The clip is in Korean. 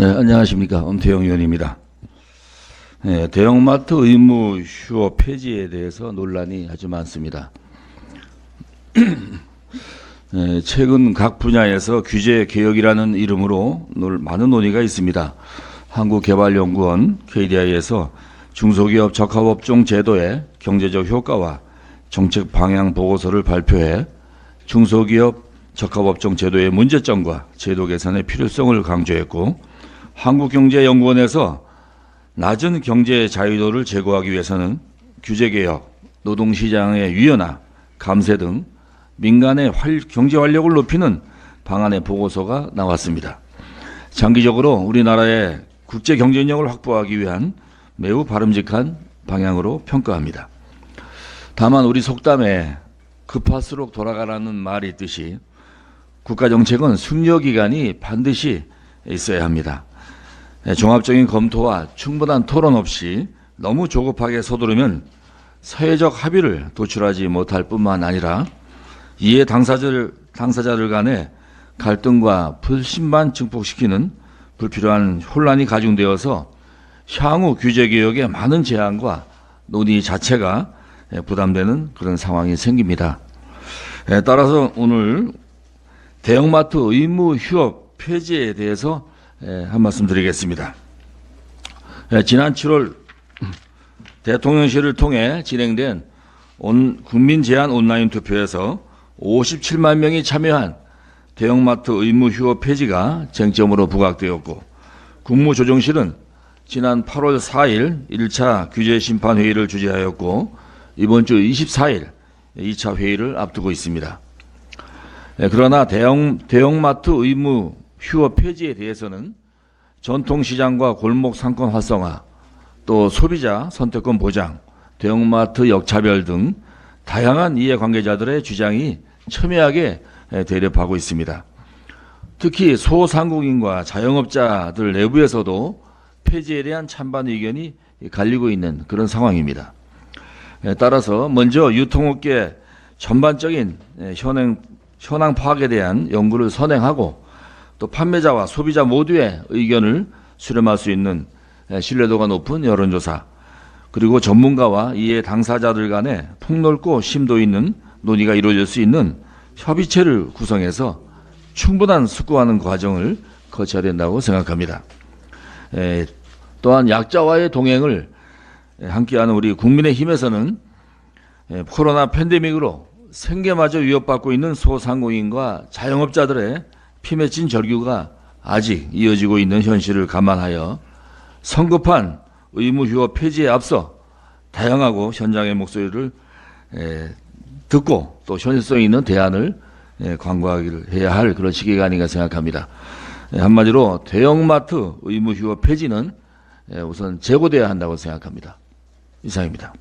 네, 안녕하십니까. 엄태영 의원입니다. 네, 대형마트 의무 휴업 폐지에 대해서 논란이 아주 많습니다. 네, 최근 각 분야에서 규제 개혁이라는 이름으로 논- 많은 논의가 있습니다. 한국개발연구원 KDI에서 중소기업 적합업종 제도의 경제적 효과와 정책 방향 보고서를 발표해 중소기업 적합업종 제도의 문제점과 제도 개선의 필요성을 강조했고 한국경제연구원에서 낮은 경제 자유도를 제고하기 위해서는 규제개혁, 노동시장의 유연화, 감세 등 민간의 활- 경제 활력을 높이는 방안의 보고서가 나왔습니다. 장기적으로 우리나라의 국제 경쟁력을 확보하기 위한 매우 바람직한 방향으로 평가합니다. 다만 우리 속담에 급할수록 돌아가라는 말이 있듯이 국가 정책은 숙려 기간이 반드시 있어야 합니다. 네, 종합적인 검토와 충분한 토론 없이 너무 조급하게 서두르면 사회적 합의를 도출하지 못할 뿐만 아니라 이해 당사자들, 당사자들 간의 갈등과 불신만 증폭시키는 불필요한 혼란이 가중되어서 향후 규제 개혁에 많은 제한과 논의 자체가 예, 부담되는 그런 상황이 생깁니다. 예, 따라서 오늘 대형마트 의무 휴업 폐지에 대해서 예, 한 말씀 드리겠습니다. 예, 지난 7월 대통령실을 통해 진행된 온 국민 제한 온라인 투표에서 57만 명이 참여한 대형마트 의무 휴업 폐지가 쟁점으로 부각되었고 국무조정실은 지난 8월 4일 1차 규제 심판 회의를 주재하였고 이번 주 24일 2차 회의를 앞두고 있습니다. 예, 그러나 대형 대형마트 의무 휴업 폐지에 대해서는 전통시장과 골목 상권 활성화, 또 소비자 선택권 보장, 대형마트 역차별 등 다양한 이해관계자들의 주장이 첨예하게 예, 대립하고 있습니다. 특히 소상공인과 자영업자들 내부에서도 폐지에 대한 찬반 의견이 갈리고 있는 그런 상황입니다. 예, 따라서 먼저 유통업계 전반적인 예, 현행 현황 파악에 대한 연구를 선행하고 또 판매자와 소비자 모두의 의견을 수렴할 수 있는 예, 신뢰도가 높은 여론조사 그리고 전문가와 이해 당사자들 간의 폭넓고 심도 있는 논의가 이루어질 수 있는 협의체를 구성해서 충분한 숙고하는 과정을 거쳐야 된다고 생각합니다. 에, 또한 약자와의 동행을 에, 함께하는 우리 국민의 힘에서는 에, 코로나 팬데믹으로 생계마저 위협받고 있는 소상공인과 자영업자들의 피 맺힌 절규가 아직 이어지고 있는 현실을 감안하여 성급한 의무 휴업 폐지에 앞서 다양하고 현장의 목소리를 에, 듣고 또 현실성 있는 대안을 예, 광고하기를 해야 할 그런 시기가 아닌가 생각합니다. 예, 한마디로 대형마트 의무 휴업 폐지는 예, 우선 재고돼야 한다고 생각합니다. 이상입니다.